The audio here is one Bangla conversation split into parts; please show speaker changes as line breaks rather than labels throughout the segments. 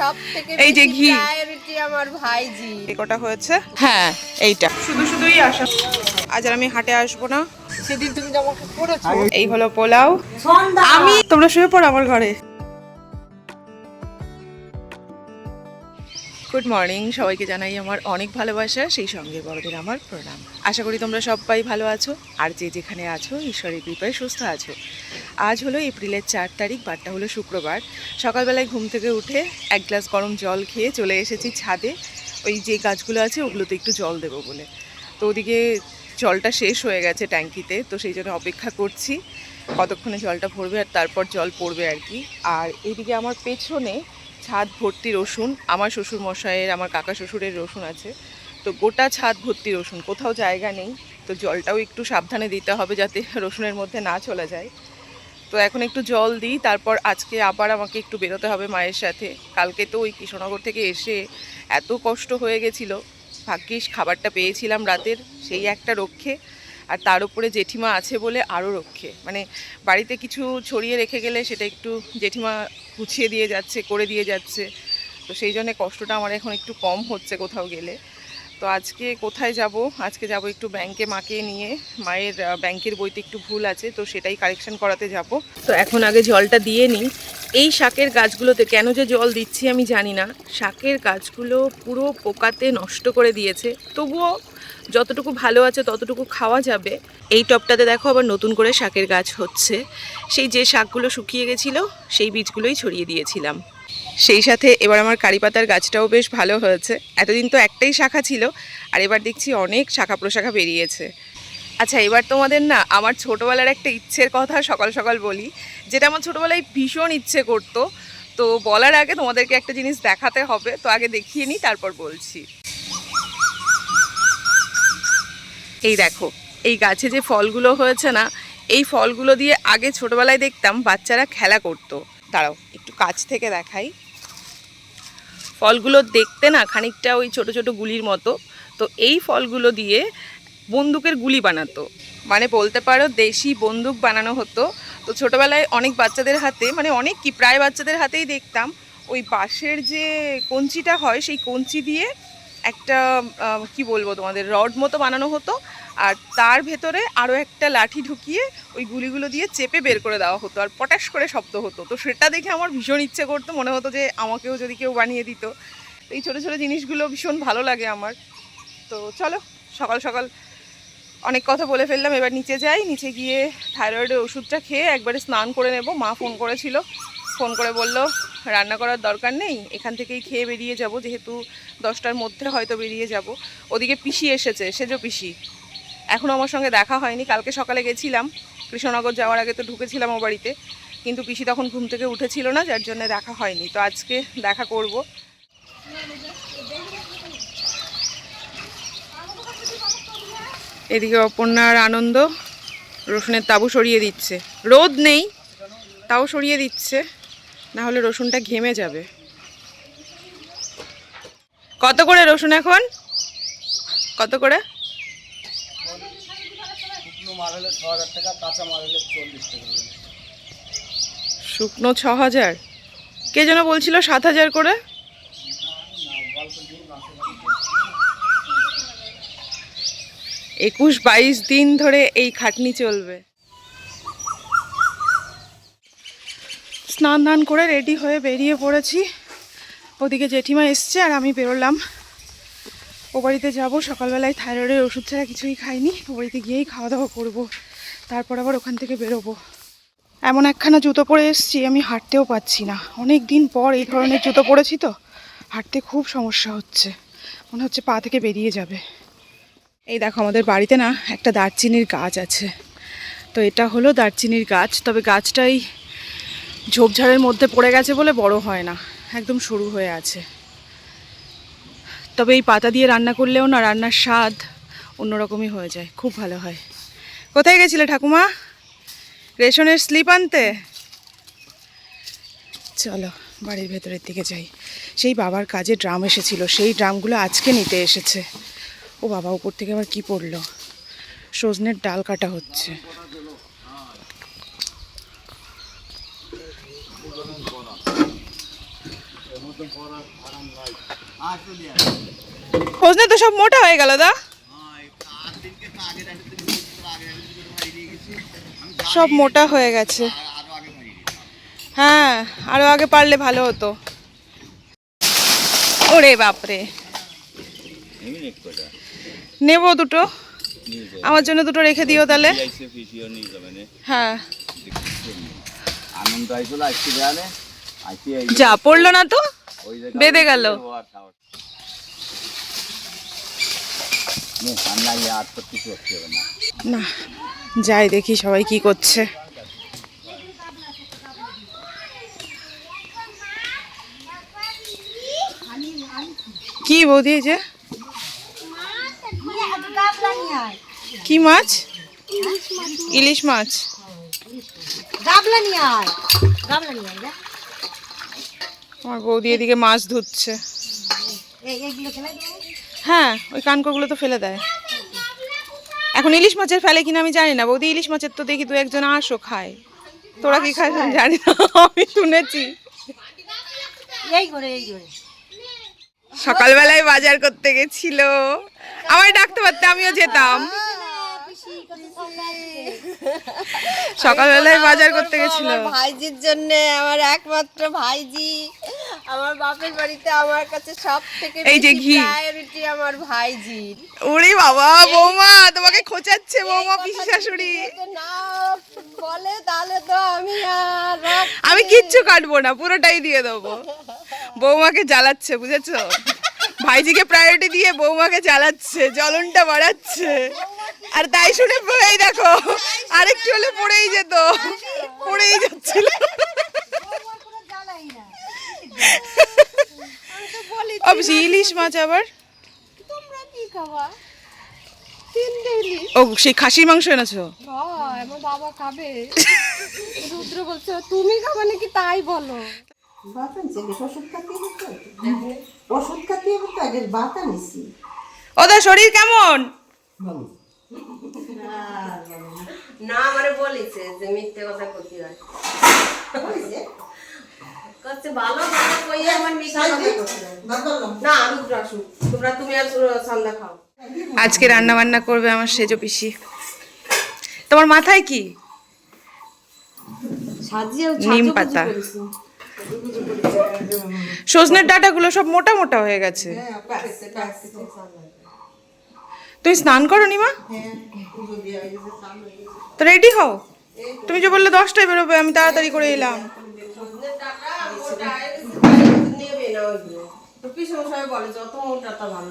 সব থেকে
এই যে ঘি।
প্রায়োরিটি আমার ভাইজি।
এই কটা হয়েছে? হ্যাঁ এইটা। শুধু শুধুই আসা। আজ আর আমি হাটে আসব না।
সেদিন তুমি আমাকে করেছ।
এই হলো পোলাও। আমি তোমরা শুয়ে পড়ো আমার ঘরে। গুড মর্নিং সবাইকে জানাই আমার অনেক ভালোবাসা, সেই সঙ্গে বড়দের আমার প্রণাম। আশা করি তোমরা সবাই ভালো আছো, আর যে যেখানে আছো, ঈশ্বরের কৃপায় সুস্থ আছো। আজ হলো এপ্রিলের চার তারিখ, বারটা হলো শুক্রবার। সকালবেলায় ঘুম থেকে উঠে এক গ্লাস গরম জল খেয়ে চলে এসেছি ছাদে। ওই যে গাছগুলো আছে, ওগুলোতে একটু জল দেবো বলে। তো ওদিকে জলটা শেষ হয়ে গেছে ট্যাঙ্কিতে, তো সেই জন্য অপেক্ষা করছি। কতক্ষণে জলটা ভরবে আর তারপর জল পড়বে আর কি। আর এদিকে আমার পেছনে ছাদ ভর্তি রসুন, আমার শ্বশুর মশাইয়ের আমার কাকা শ্বশুরের রসুন আছে। তো গোটা ছাদ ভর্তি রসুন, কোথাও জায়গা নেই। তো জলটাও একটু সাবধানে দিতে হবে যাতে রসুনের মধ্যে না চলে যায়। তো এখন একটু জল দিই, তারপর আজকে আবার আমাকে একটু বেরোতে হবে মায়ের সাথে। কালকে তো ওই কৃষ্ণনগর থেকে এসে এত কষ্ট হয়ে গেছিল। ভাগ্যিস খাবারটা পেয়েছিলাম রাতের, সেই একটা রক্ষে। আর তার উপরে জেঠিমা আছে বলে আরও রক্ষে। মানে বাড়িতে কিছু ছড়িয়ে রেখে গেলে সেটা একটু জেঠিমা গুছিয়ে দিয়ে যাচ্ছে, করে দিয়ে যাচ্ছে। তো সেই জন্যে কষ্টটা আমার এখন একটু কম হচ্ছে কোথাও গেলে। তো আজকে কোথায় যাব? আজকে যাব একটু ব্যাংকে মাকে নিয়ে। মায়ের ব্যাংকের বইতে একটু ভুল আছে, তো সেটাই কারেকশন করাতে যাব। তো এখন আগে জলটা দিয়ে নিই। এই শাকের গাছগুলোতে কেন যে জল দিচ্ছি আমি জানি না। শাকের গাছগুলো পুরো পোকাতে নষ্ট করে দিয়েছে। তবুও যতটুকু ভালো আছে ততটুকু খাওয়া যাবে। এই টবটাতে দেখো আবার নতুন করে শাকের গাছ হচ্ছে। সেই যে শাকগুলো শুকিয়ে গেছিল, সেই বীজগুলোই ছড়িয়ে দিয়েছিলাম। সেই সাথে এবার আমার কারি পাতার গাছটাও বেশ ভালো হয়েছে। এতদিন তো একটাই শাখা ছিল, আর এবার দেখছি অনেক শাখা প্রশাখা বেরিয়েছে। আচ্ছা এবার তোমাদের না আমার ছোটোবেলার একটা ইচ্ছের কথা সকাল সকাল বলি। যেটা আমার ছোটোবেলায় ভীষণ ইচ্ছে করতো। তো বলার আগে তোমাদেরকে একটা জিনিস দেখাতে হবে। তো আগে দেখিয়ে নিই, তারপর বলছি। এই দেখো, এই গাছে যে ফলগুলো হয়েছে না, এই ফলগুলো দিয়ে আগে ছোটবেলায় দেখতাম বাচ্চারা খেলা করতো। দাঁড়াও, একটু কাছ থেকে দেখাই। ফলগুলো দেখতে না খানিকটা ওই ছোট ছোট গুলির মতো। তো এই ফলগুলো দিয়ে বন্দুকের গুলি বানাতো। মানে বলতে পারো দেশি বন্দুক বানানো হতো। তো ছোটোবেলায় অনেক বাচ্চাদের হাতে মানে অনেক কি, প্রায় বাচ্চাদের হাতেই দেখতাম, ওই বাঁশের যে কঞ্চিটা হয়, সেই কঞ্চি দিয়ে একটা কি বলব তোমাদের, রড মতো বানানো হতো। আর তার ভেতরে আরও একটা লাঠি ঢুকিয়ে ওই গুলিগুলো দিয়ে চেপে বের করে দেওয়া হতো। আর পটাশ করে শব্দ হতো। তো সেটা দেখে আমার ভীষণ ইচ্ছে করতো, মনে হতো যে আমাকেও যদি কেউ বানিয়ে দিত। এই ছোটো ছোটো জিনিসগুলো ভীষণ ভালো লাগে আমার। তো চলো, সকাল সকাল অনেক কথা বলে ফেললাম, এবার নিচে যাই। নিচে গিয়ে থাইরয়েডের ওষুধটা খেয়ে একবারে স্নান করে নেব। মা ফোন করেছিল। ফোন করে বলল, রান্না করার দরকার নেই, এখান থেকেই খেয়ে বেরিয়ে যাব। যেহেতু দশটার মধ্যে হয়তো বেরিয়ে যাব। ওদিকে পিসি এসেছে সেজো পিসি। এখনও আমার সঙ্গে দেখা হয়নি, কালকে সকালে গেছিলাম। কৃষ্ণনগর যাওয়ার আগে তো ঢুকেছিলাম ও বাড়িতে। কিন্তু পিসি তখন ঘুম থেকে উঠেছিল না, যার জন্য দেখা হয়নি। তো আজকে দেখা করব। এদিকে অপর্ণার আনন্দ রসুনের তাবু সরিয়ে দিচ্ছে। রোদ নেই তাও সরিয়ে দিচ্ছে। না হলে রসুনটা ঘেমে যাবে। কত করে রসুন এখন? কত করে?
শুকনো ছ হাজার?
কে যেন বলছিল সাত হাজার করে? একুশ বাইশ দিন ধরে এই খাটনি চলবে। স্নান দান করে রেডি হয়ে বেরিয়ে পড়েছি। ওদিকে জেঠিমা এসছে আর আমি বেরোলাম। ও বাড়িতে যাব, সকালবেলায় থাইরয়েডের ওষুধ ছাড়া কিছুই খাইনি। ও বাড়িতে গিয়েই খাওয়া দাওয়া করব, তারপর আবার ওখান থেকে বেরোবো। এমন একখানা জুতো পরে এসেছি, আমি হাঁটতেও পাচ্ছি না। অনেক দিন পর এই ধরনের জুতো পরেছি তো, হাঁটতে খুব সমস্যা হচ্ছে। মনে হচ্ছে পা থেকে বেরিয়ে যাবে। এই দেখো, আমাদের বাড়িতে না একটা দারচিনির গাছ আছে। তো এটা হলো দারচিনির গাছ, তবে গাছটাই ঝোপঝাড়ের মধ্যে পড়ে গেছে বলে বড় হয় না, একদম সরু হয়ে আছে। তবে এই পাতা দিয়ে রান্না করলেও না রান্নার স্বাদ অন্যরকমই হয়ে যায়, খুব ভালো হয়। কোথায় গেছিলে ঠাকুমা? রেশনের স্লিপ আনতে? চলো, বাড়ির ভেতরের দিকে যাই। সেই বাবার কাজে ড্রাম এসেছিল, সেই ড্রামগুলো আজকে নিতে এসেছে। ও বাবা, উপর থেকে আবার কি পড়ল? সজনের ডাল কাটা হচ্ছে। সজনে তো সব মোটা হয়ে গেল দা। সব মোটা হয়ে গেছে। হ্যাঁ আরও আগে পারলে ভালো হতো। ওরে বাপরে। নেব দুটো। আমার জন্য দুটো রেখে দিও তাহলে। হ্যাঁ। যা পড়ল না তো? বেঁধে গেল।
না
যাই দেখি সবাই কি করছে। কি বৌদি যে? কি মাছ? ইলিশ মাছ। আমার বৌদি এদিকে মাছ ধুচ্ছে হ্যাঁ ওই কানকোগুলো তো ফেলে দেয়। এখন ইলিশ মাছের ফেলে কিনা আমি জানি না। বৌদি ইলিশ মাছের তো দেখি দু একজন আসো খায়। তোরা কি খাস আমি জানি না। আমি শুনেছি। সকালবেলায় বাজার করতে গেছিল। আমায় ডাকতে পারতে আমিও যেতাম। সকালবেলায় বাজার করতে গেছিল।
ভাইজির জন্য আমার একমাত্র ভাইজি আমার বাপের বাড়িতে আমার কাছে সব থেকে
এই যে ঘি।
প্রায়োরিটি আমার ভাইজি।
ওরে বাবা বৌমা তোমাকে খোঁচাচ্ছে বৌমা পিসি শাশুড়ি।
না বলে তাহলে তো আমি আর
আমি কিচ্ছু কাটবো না পুরোটাই দিয়ে দেবো। বৌমাকে জ্বালাচ্ছে বুঝেছ? ভাইজিকে প্রায়োরিটি দিয়ে বৌমাকে চালাচ্ছে জ্বলনটা বাড়াচ্ছে। আর তাই শুনে এই দেখো আরেকটু হলে পড়েই যেত পড়েই যাচ্ছিল। ইলিশ মাছ আবার?
তোমরা কি খাবা? তিন দিলি
ও সেই খাসির মাংস এনেছো?
হয় আমার বাবা খাবে। রুদ্র বলছে তুমি খাবে নাকি তাই বলো?
ওষুধ দিতে তো আগের বাতা নিছি
ওদের শরীর কেমন?
না মানে বলেছে যে মিথ্যে কথা হয়। ভালো ভালো কই আমার মিথ্যে কথা। না আসুক তোমরা তুমি আর সন্ধ্যা খাও।
আজকে রান্না বান্না করবে আমার সেজো পিসি। তোমার মাথায় কি?
সাজিয়ে
নিম পাতা। সজনের ডাটাগুলো সব মোটা মোটা হয়ে গেছে। তুমি স্নান করো নিমা? তো রেডি হও। তুমি যে বললে দশটায় বেরোবে, আমি তাড়াতাড়ি করে এলাম।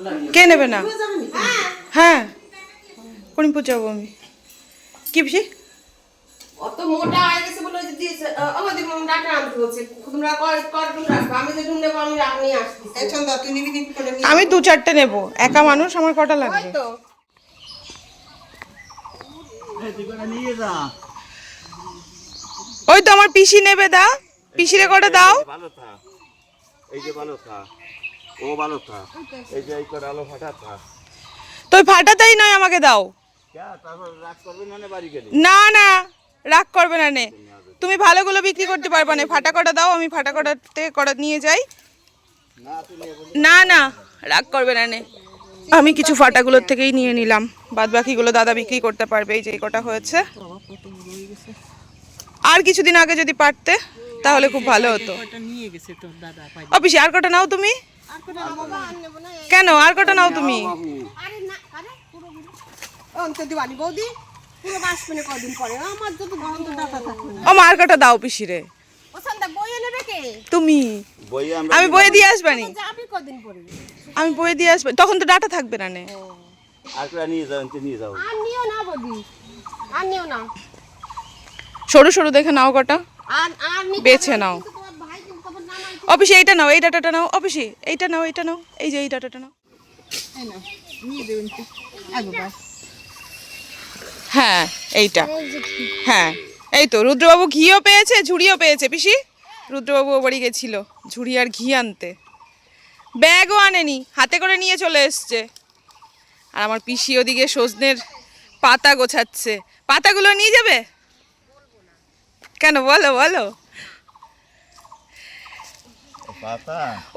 না
কে নেবে না? হ্যাঁ করিমপুর যাব আমি। কি পিসি?
অত মোটা হয়ে গেছে বলে যে দিয়েছে আমাদের ডাক্তার আনতে বলছে। তোমরা কর কর রাখব আমি যে নেব আমি রাখ- নিয়ে আসছি।
চন্দা তুই নিবি নিবি করে
আমি দু চারটে নেব। একা মানুষ আমার কটা লাগবে?
তো।
ওই তো আমার পিসি নেবে দা পিসিরে কটা দাও?
ভালো থা। এই যে ভালো থা। ও ভালো থা। এই যে এই করে আলো ফাটা থা।
তো ওই ফাটাতেই নয় আমাকে দাও।
ক্যা তারপর রাগ করবে না নে বাড়ি গেলে?
না না। রাগ করবে না নে। তুমি ভালোগুলো বিক্রি করতে পারবে না। ফাটা কটা দাও, আমি ফাটা কটাতে কটা নিয়ে যাই।
না
না, রাগ করবে না নে। আমি কিছু ফাটাগুলোর থেকেই নিয়ে নিলাম। বাদ বাকিগুলো দাদা বিক্রি করতে পারবে, এই যে কটা হয়েছে। আর কিছুদিন আগে যদি পারতে, তাহলে খুব ভালো হতো। অফিসে আর কটা নাও তুমি? কেন? আর কটা নাও তুমি?
বৌদি। পুরো বাস কদিন পরে? আমার যত থাকবে
ও দাও পিসিরে
বইয়ে নেবে কে
তুমি?
বইয়ে আমরা
আমি বয়ে দিয়ে আসবানি।
যাবি কদিন পরে?
আমি বয়ে দিয়ে আসব তখন তো ডাটা থাকবে না নে।
আর নিয়ে যাও নিয়ে যাও।
আর নিও না বৌদি। আর নিও না।
সরু সরু দেখে নাও কটা।
আর আর
বেছে নাও। অফিসে এইটা নাও এই ডাটাটা নাও। অফিসে এইটা নাও এইটা নাও। এই যে এই ডাটাটা নাও। হ্যাঁ এইটা। হ্যাঁ এই তো রুদ্রবাবু ঘিও পেয়েছে ঝুড়িও পেয়েছে পিসি। রুদ্রবাবু ও বাড়ি গেছিল ঝুড়ি আর ঘি আনতে। ব্যাগও আনেনি হাতে করে নিয়ে চলে এসছে। আর আমার পিসি ওদিকে সজনের পাতা গোছাচ্ছে। পাতাগুলো নিয়ে যাবে? কেন বলো বলো।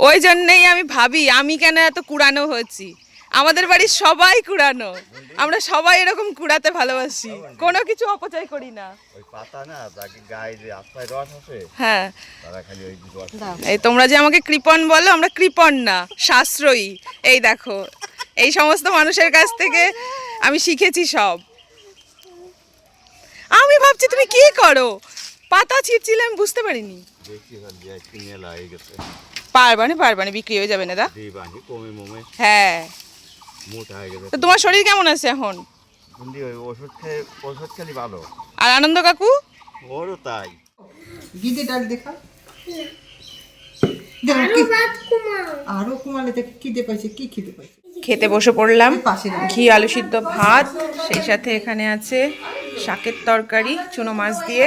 ওই জন্যেই আমি ভাবি আমি কেন এত কুড়ানো হচ্ছি আমাদের বাড়ির সবাই কুড়ানো। আমরা সবাই এরকম কুড়াতে ভালোবাসি। কোনো কিছু অপচয় করি না।
ওই পাতা না যাকে গায়ে যে আশ্রয় রস আছে
হ্যাঁ।
তারা খালি ওই রস
এই তোমরা যে আমাকে কৃপণ বলো আমরা কৃপণ না সাশ্রয়ী। এই দেখো এই সমস্ত মানুষের কাছ থেকে আমি শিখেছি সব। আমি ভাবছি তুমি কি করো? পাতা ছিঁড়ছিলে আমি বুঝতে পারিনি।
দেখছি ভালো যে কিনে লাগে গেছে।
পারবানি পারবানি বিক্রি হয়ে যাবে না দা। হ্যাঁ
হয়ে।
তো তোমার শরীর কেমন আছে এখন?
ওষুধ খেয়ে ওষুধ খেলে ভালো।
আর আনন্দ কাকু?
ওরও তাই।
গিদে ডাল দেখা। আরও কুমালে দেখে খিদে পাইছে কি খিদে পাইছে।
খেতে বসে পড়লাম। ঘি আলু সিদ্ধ ভাত সেই সাথে এখানে আছে শাকের তরকারি চুনো মাছ দিয়ে।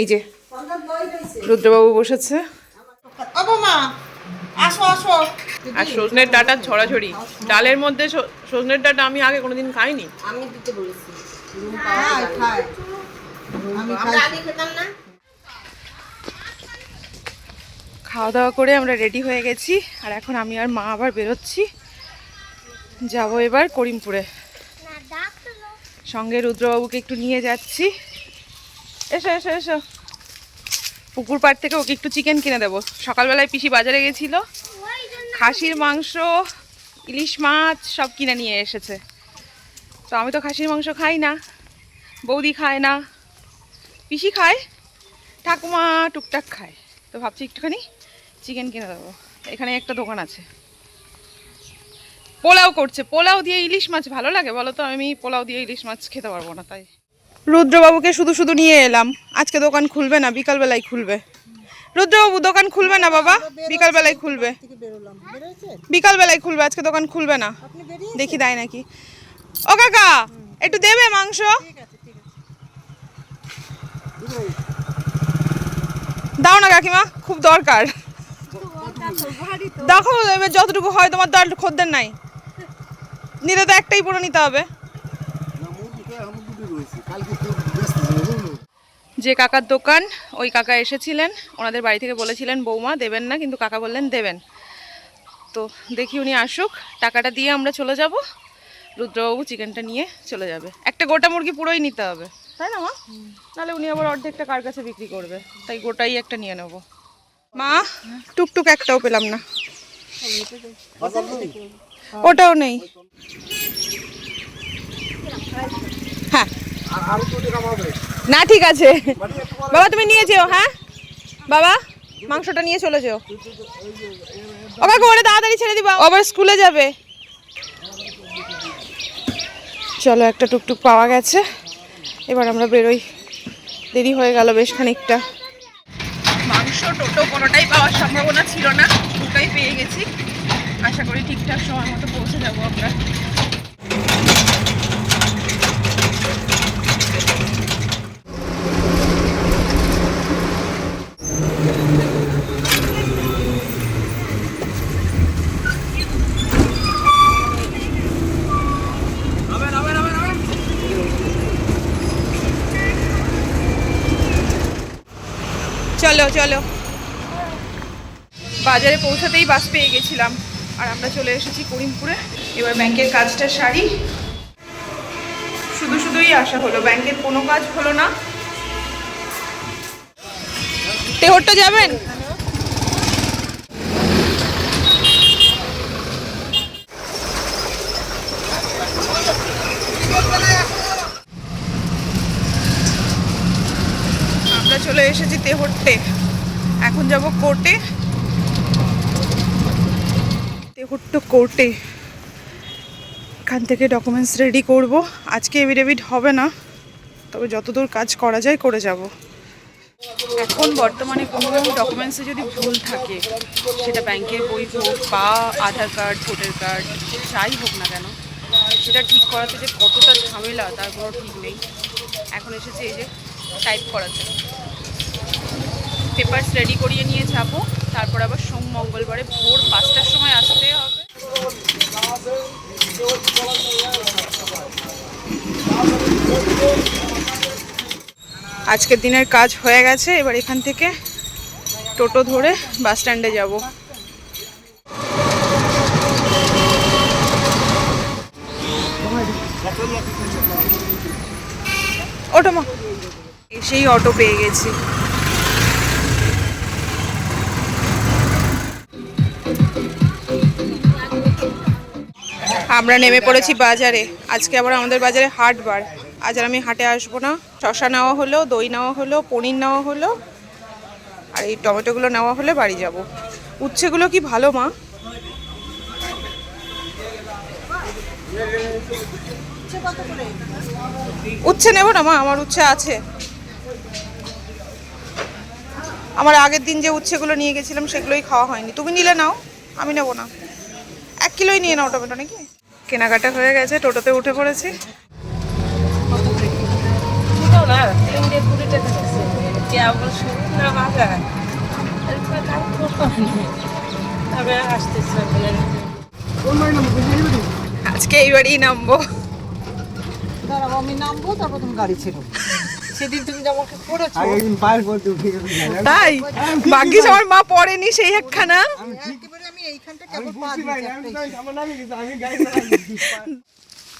এই যে রুদ্রবাবু বসেছে।
মা আসো আসো।
আর সজনের ডাটা ছড়াছড়ি ডালের মধ্যে স- সজনের ডাটা আমি আগে কোনোদিন খাইনি।
আমি দিতে বলেছি।
খাই খাই। আমি
আমরা
খাই।
আগে খেতাম না।
খাওয়া দাওয়া করে আমরা রেডি হয়ে গেছি। আর এখন আমি আর মা আবার বেরোচ্ছি। যাব এবার করিমপুরে। সঙ্গে রুদ্রবাবুকে একটু নিয়ে যাচ্ছি। এসো এসো এসো। পুকুর পাড় থেকে ওকে একটু চিকেন কিনে দেবো। সকালবেলায় পিসি বাজারে গেছিল। খাসির মাংস, ইলিশ মাছ সব কিনে নিয়ে এসেছে। তো আমি তো খাসির মাংস খাই না, বৌদি খায় না। পিসি খায়, ঠাকুমা টুকটাক খায়। তো ভাবছি একটুখানি চিকেন কিনে দেবো। এখানে একটা দোকান আছে। পোলাও করছে, পোলাও দিয়ে ইলিশ মাছ ভালো লাগে বলো তো? আমি পোলাও দিয়ে ইলিশ মাছ খেতে পারব না, তাই। রুদ্রবাবুকে শুধু শুধু নিয়ে এলাম। আজকে দোকান খুলবে না, বিকালবেলায় খুলবে। রুদ্রবাবু, দোকান খুলবে না বাবা? বিকালবেলায় খুলবে। বিকালবেলায় খুলবে, আজকে দোকান খুলবে না। দেখি দেয় নাকি। ও কাকা, একটু দেবে মাংস? দাও না কাকিমা, খুব দরকার। দেখো, এবার যতটুকু হয় তোমার আর খদ্দের নাই। নিলে তো একটাই পুরো নিতে হবে। যে কাকার দোকান, ওই কাকা এসেছিলেন, ওনাদের বাড়ি থেকে বলেছিলেন, বৌমা, দেবেন না। কিন্তু কাকা বললেন, দেবেন। তো দেখি উনি আসুক, টাকাটা দিয়ে আমরা চলে যাব। রুদ্রবাবু চিকেনটা নিয়ে চলে যাবে। একটা গোটা মুরগি পুরোই নিতে হবে, তাই না, মা? নাহলে উনি আবার অর্ধেকটা কার কাছে বিক্রি করবে? তাই গোটাই একটা নিয়ে নেব। মা, টুকটুক একটাও পেলাম না। ওটাও নেই। হ্যাঁ। না, ঠিক আছে। বাবা, তুমি নিয়ে যেও হ্যাঁ? বাবা, মাংসটা নিয়ে চলে যেও। ও কাকু ওটা তাড়াতাড়ি ছেড়ে দিবা। আবার স্কুলে যাবে। চলো, একটা টুকটুক পাওয়া গেছে। এবার আমরা বেরোই। দেরি হয়ে গেল বেশ খানিকটা। মাংস, টোটো কোনোটাই পাওয়ার সম্ভাবনা ছিল না। দুটাই পেয়ে গেছি। আশা করি ঠিকঠাক সময় মতো পৌঁছে যাব আমরা। চলো চলো। বাজারে পৌঁছাতেই বাস পেয়ে গেছিলাম। আর আমরা চলে এসেছি করিমপুরে। এবার ব্যাংকের কাজটা সারি। শুধু শুধুই আসা হলো। ব্যাংকের কোনো কাজ হলো না। তেহরটা যাবেন আমরা চলে এসেছি তেহট্টে। এখন যাব কোর্টে। তেহট্ট কোর্টে। এখান থেকে ডকুমেন্টস রেডি করব। আজকে এভিডেভিট হবে না। তবে যতদূর কাজ করা যায় করে যাব। এখন বর্তমানে কোনো ডকুমেন্টসে যদি ভুল থাকে, সেটা ব্যাংকের বই হোক বা আধার কার্ড ভোটার কার্ড যাই হোক না কেন, সেটা ঠিক করাতে যে কতটা ঝামেলা, তার কোনো ঠিক নেই। এখন এসেছে এই যে টাইপ করাতে। পেপারস রেডি করিয়ে নিয়ে যাব। তারপর আবার সোম মঙ্গলবারে ভোর পাঁচটার সময় আসতে হবে। আজকের দিনের কাজ হয়ে গেছে, এবার এখান থেকে টোটো ধরে বাস স্ট্যান্ডে যাব। ওটো মা এসেই অটো পেয়ে গেছি। আমরা নেমে পড়েছি বাজারে। আজকে আবার আমাদের বাজারে হাট বার। আজ আর আমি হাটে আসব না। শশা নেওয়া হলো, দই নেওয়া হলো, পনির নেওয়া হলো, আর এই টমেটোগুলো নেওয়া হলে বাড়ি যাব। উচ্ছেগুলো কি ভালো, মা? উচ্ছে নেব না, মা? আমার উচ্ছে আছে। আমার আগের দিন যে উচ্ছেগুলো নিয়ে গেছিলাম, সেগুলোই খাওয়া হয়নি। তুমি নিলে নাও, আমি নেব না। এক কিলোই নিয়ে নাও টমেটো, নাকি? কেনাকাটা হয়ে গেছে টোটোতে উঠে পড়েছি। আজকে এইবারই নামবো।
দাঁড়াও আমি নামবো তারপর তুমি গাড়ি ছেড়ো। সেদিন তুমি
তাই? ভাগ্যিস আমার মা পড়েনি সেই একখানা।
এইখানটা কেবল পা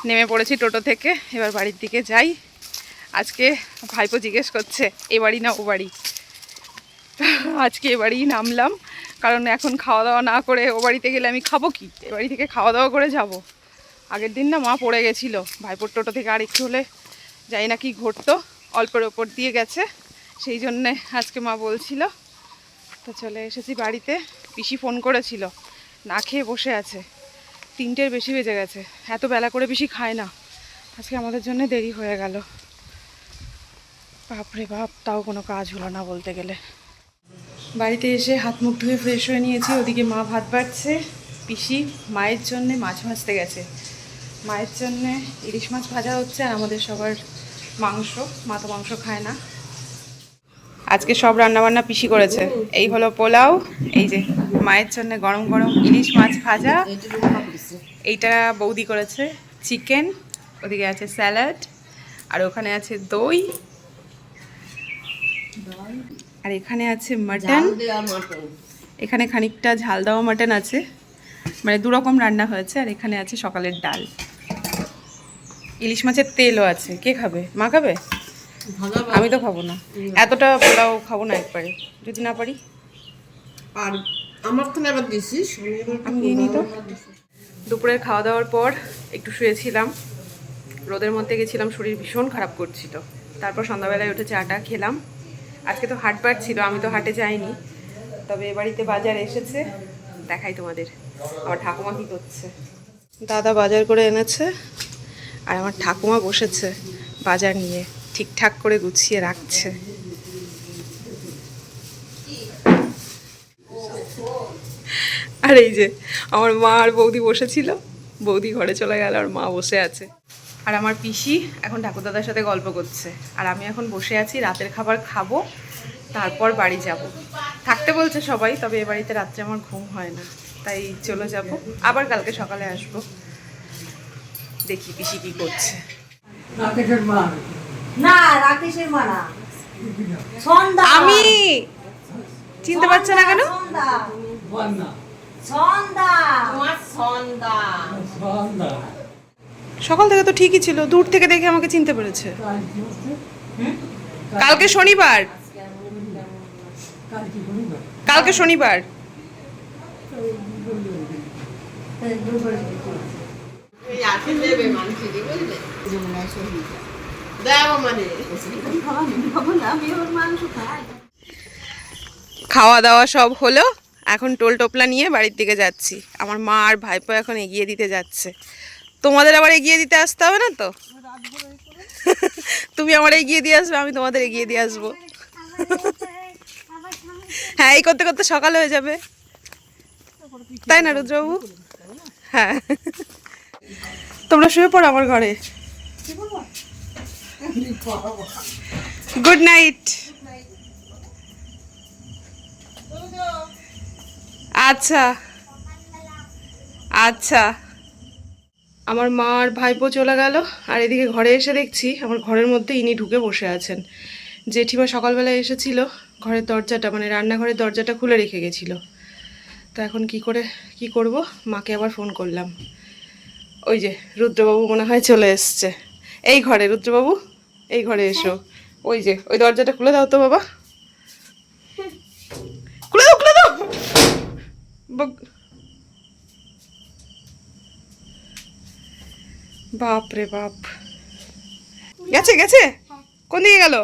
নেমে পড়েছি টোটো থেকে এবার বাড়ির দিকে যাই। আজকে ভাইপো জিজ্ঞেস করছে এ বাড়ি না ও বাড়ি? আজকে এ বাড়িই নামলাম কারণ এখন খাওয়া দাওয়া না করে ও বাড়িতে গেলে আমি খাব কি? এ বাড়ি থেকে খাওয়া দাওয়া করে যাব। আগের দিন না মা পড়ে গেছিল ভাইপোর টোটো থেকে আর একটু হলে যাই না কি ঘটতো অল্পের ওপর দিয়ে গেছে সেই জন্যে আজকে মা বলছিল। তো চলে এসেছি বাড়িতে। পিসি ফোন করেছিল। না খেয়ে বসে আছে। তিনটের বেশি বেজে গেছে। এত বেলা করে বেশি খায় না। আজকে আমাদের জন্য দেরি হয়ে গেল। বাপরে বাপ, তাও কোনো কাজ হলো না বলতে গেলে। বাড়িতে এসে হাত মুখ ধুয়ে ফ্রেশ হয়ে নিয়েছি। ওদিকে মা ভাত বাড়ছে। পিসি মায়ের জন্যে মাছ ভাজতে গেছে। মায়ের জন্যে ইলিশ মাছ ভাজা হচ্ছে আর আমাদের সবার মাংস। মা তো মাংস খায় না। আজকে সব রান্নাবান্না পিসি করেছে। এই হলো পোলাও, এই যে মায়ের জন্য গরম গরম ইলিশ মাছ ভাজা। এইটা বৌদি করেছে, চিকেন, ওদিকে আছে স্যালাড, আর ওখানে আছে দই। আর এখানে আছে মাটন। এখানে খানিকটা ঝাল দেওয়া মাটন আছে। মানে দু রকম রান্না হয়েছে, আর এখানে আছে সকালের ডাল। ইলিশ মাছের তেলও আছে। কে খাবে? মা খাবে? আমি তো খাব না। এতটা পোলাও খাব না একবারে। যদি না পারি।
আর আমার তো আবার দিছিস
আমি তো। দুপুরের খাওয়া দাওয়ার পর একটু শুয়েছিলাম। রোদের মধ্যে গেছিলাম শরীর ভীষণ খারাপ করছিল। তারপর সন্ধ্যাবেলায় উঠে চাটা খেলাম। আজকে তো হাট হাটবার ছিল আমি তো হাটে যাইনি। তবে এ বাড়িতে বাজার এসেছে দেখাই তোমাদের। আমার ঠাকুমা কী করছে? দাদা বাজার করে এনেছে আর আমার ঠাকুমা বসেছে বাজার নিয়ে। ঠিকঠাক করে গুছিয়ে রাখছে। আর এই যে আমার মা আর বৌদি বসেছিল বৌদি ঘরে চলে গেল আর মা বসে আছে। আর আমার পিসি এখন ঠাকুরদাদার সাথে গল্প করছে। আর আমি এখন বসে আছি রাতের খাবার খাব তারপর বাড়ি যাব। থাকতে বলছে সবাই তবে এ বাড়িতে রাত্রে আমার ঘুম হয় না। তাই চলে যাব। আবার কালকে সকালে আসব। দেখি পিসি কি করছে।
না রাকেশের সন্ধ্যা
আমি চিনতে পারছে না কেন? সকাল থেকে তো ঠিকই ছিল দূর থেকে দেখে আমাকে চিনতে পেরেছে। কালকে শনিবার। কালকে শনিবার।
এই আছে দেবে মানুষের বুঝলে মানে?
খাওয়া দাওয়া সব হলো, এখন টোল টোপলা নিয়ে বাড়ির দিকে যাচ্ছি। আমার মা আর ভাইপো এখন এগিয়ে দিতে যাচ্ছে। তোমাদের আবার এগিয়ে দিতে আসতে হবে না তো? তুমি আমার এগিয়ে দিয়ে আসবে, আমি তোমাদের এগিয়ে দিয়ে আসব। হ্যাঁ এই করতে করতে সকাল হয়ে যাবে। তাই না, রুদ্রবাবু? হ্যাঁ। তোমরা শুয়ে পড়ো আমার ঘরে। গুড নাইট আচ্ছা। আচ্ছা। আমার মা আর ভাইপো চলে গেল, আর এদিকে ঘরে এসে দেখছি আমার ঘরের মধ্যে ইনি ঢুকে বসে আছেন। জেঠিমা সকালবেলা এসেছিল, ঘরের দরজাটা মানে রান্নাঘরের দরজাটা খুলে রেখে গেছিল। তো এখন কি করে, কি করব? মাকে আবার ফোন করলাম। ওই যে, রুদ্রবাবু মনে হয় চলে এসছে। এই ঘরে, রুদ্রবাবু। এই ঘরে এসো। ওই যে, ওই দরজাটা খুলে দাও তো বাবা। খুলে দাও খুলে দাও। বাপ রে বাপ। গেছে গেছে? কোন দিকে গেল?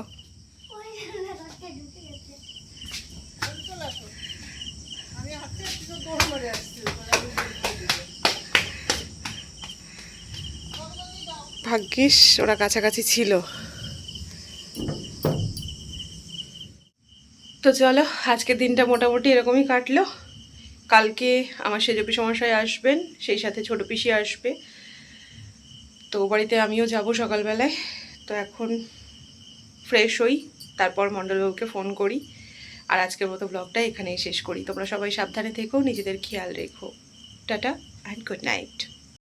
ভাগ্যিস, ওরা কাছাকাছি ছিল। তো চলো, আজকের দিনটা মোটামুটি এরকমই কাটলো। কালকে আমার সেজো সমস্যায় আসবেন, সেই সাথে ছোট পিসি আসবে। তো বাড়িতে আমিও যাব সকালবেলায়। তো এখন ফ্রেশ হই, তারপর মণ্ডলবাবুকে ফোন করি। আর আজকের মতো ব্লগটা এখানেই শেষ করি। তোমরা সবাই সাবধানে থেকো, নিজেদের খেয়াল রেখো। Tata and good night